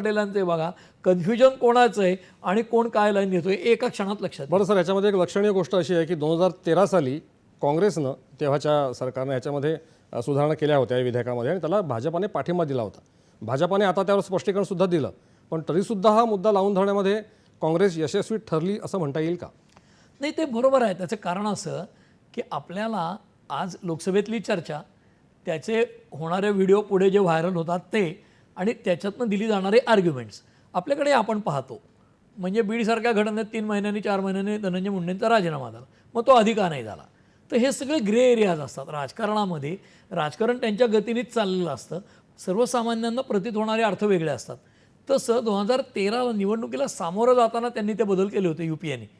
पटेलांचे बघा कन्फ्युजन कोणाचं आहे आणि कोण काय लाईन घेतोय एका क्षणात लक्षात. बरं सर याच्यामध्ये एक लक्षणीय गोष्ट अशी आहे की दोन हजार तेरा साली काँग्रेसनं तेव्हाच्या सरकारनं याच्यामध्ये सुधारणा केल्या होत्या या विधेयकामध्ये आणि त्याला भाजपाने पाठिंबा दिला होता. भाजपाने आता त्यावर स्पष्टीकरण सुद्धा दिलं. पण तरीसुद्धा हा मुद्दा लावून धरण्यामध्ये काँग्रेस यशस्वी ठरली असं म्हणता येईल का? नाही ते बरोबर आहे. त्याचं कारण असं की आपल्याला आज लोकसभेतली चर्चा त्याचे होणारे व्हिडिओ पुढे जे व्हायरल होतात ते आणि त्याच्यातनं दिली जाणारे आर्ग्युमेंट्स आपल्याकडे आपण पाहतो म्हणजे बीडसारख्या घटनेत तीन महिन्यांनी चार महिन्यांनी धनंजय मुंडेंचा राजीनामा झाला. मग तो अधिक नाही झाला. तर हे सगळे ग्रे एरियाज असतात. राजकारणामध्ये राजकारण त्यांच्या गतीनेच चाललेलं असतं. सर्वसामान्यांना प्रतीत होणारे अर्थ वेगळे असतात. तसं दोन हजार तेराला निवडणुकीला सामोरं जाताना त्यांनी ते बदल केले होते यू पी एने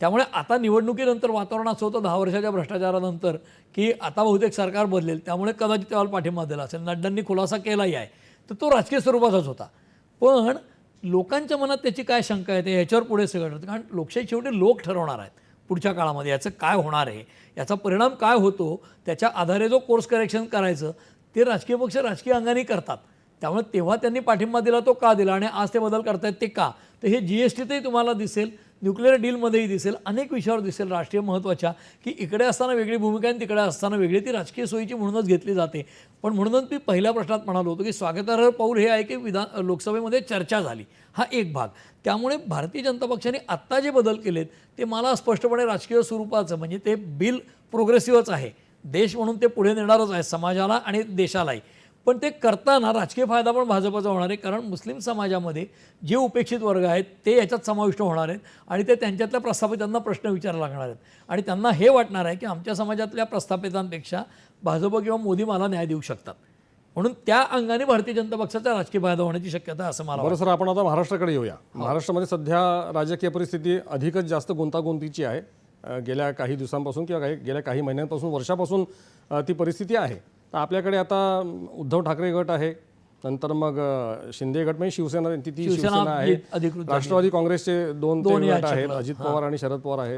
त्यामुळे आता निवडणुकीनंतर वातावरण असं होतं दहा वर्षाच्या भ्रष्टाचारानंतर की आता बहुतेक सरकार बदलेल. त्यामुळे कदाचित त्याला पाठिंबा दिला असेल. नड्डांनी खुलासा केलाही आहे. तर तो राजकीय स्वरूपाचाच होता. पण लोकांच्या मनात त्याची काय शंका आहे ते ह्याच्यावर पुढे सगळं कारण लोकशाही शेवटी लोक ठरवणार आहेत पुढच्या काळामध्ये. याचं काय होणार आहे? याचा परिणाम काय होतो? त्याच्या आधारे जो कोर्स करेक्शन करायचं ते राजकीय पक्ष राजकीय अंगाने करतात. त्यामुळे तेव्हा त्यांनी पाठिंबा दिला तो का दिला? आणि आज ते बदल करतायत ते का? तर हे जी एस टीतही तुम्हाला दिसेल. न्यूक्लिअर डीलमध्येही दिसेल अनेक विषयावर दिसेल राष्ट्रीय महत्त्वाच्या की इकडे असताना वेगळी भूमिका आणि तिकडे असताना वेगळी ती राजकीय सोयीची म्हणूनच घेतली जाते. पण म्हणूनच मी पहिल्या प्रश्नात म्हणालो होतो की स्वागतार्ह पाऊल हे आहे की विधान लोकसभेमध्ये चर्चा झाली. हा एक भाग. त्यामुळे भारतीय जनता पक्षाने आत्ता जे बदल केलेत ते मला स्पष्टपणे राजकीय स्वरूपाचं म्हणजे ते बिल प्रोग्रेसिव्हच आहे. देश म्हणून ते पुढे नेणारच आहे समाजाला आणि देशालाही. पण ते करताना राजकीय फायदा पण भाजपचा होणार आहे कारण मुस्लिम समाजामध्ये जे उपेक्षित वर्ग आहेत ते याच्यात समाविष्ट होणार आहेत आणि ते त्यांच्यातल्या प्रस्थापितांना प्रश्न विचारायला लागणार आहेत. आणि त्यांना हे वाटणार आहे की आमच्या समाजातल्या प्रस्थापितांपेक्षा भाजप किंवा मोदी मला न्याय देऊ शकतात. म्हणून त्या अंगाने भारतीय जनता पक्षाचा राजकीय फायदा होण्याची शक्यता असं मला बरं सर आपण आता महाराष्ट्राकडे येऊया. महाराष्ट्रामध्ये सध्या राजकीय परिस्थिती अधिकच जास्त गुंतागुंतीची आहे. गेल्या काही दिवसांपासून किंवा काही गेल्या काही महिन्यांपासून वर्षापासून ती परिस्थिती आहे. तर आपल्याकडे आता उद्धव ठाकरे गट आहे. नंतर मग शिंदे गट म्हणजे शिवसेना ती शिवसेना आहे. अधिकृत. राष्ट्रवादी काँग्रेसचे दोन गट आहेत. अजित पवार आणि शरद पवार आहे.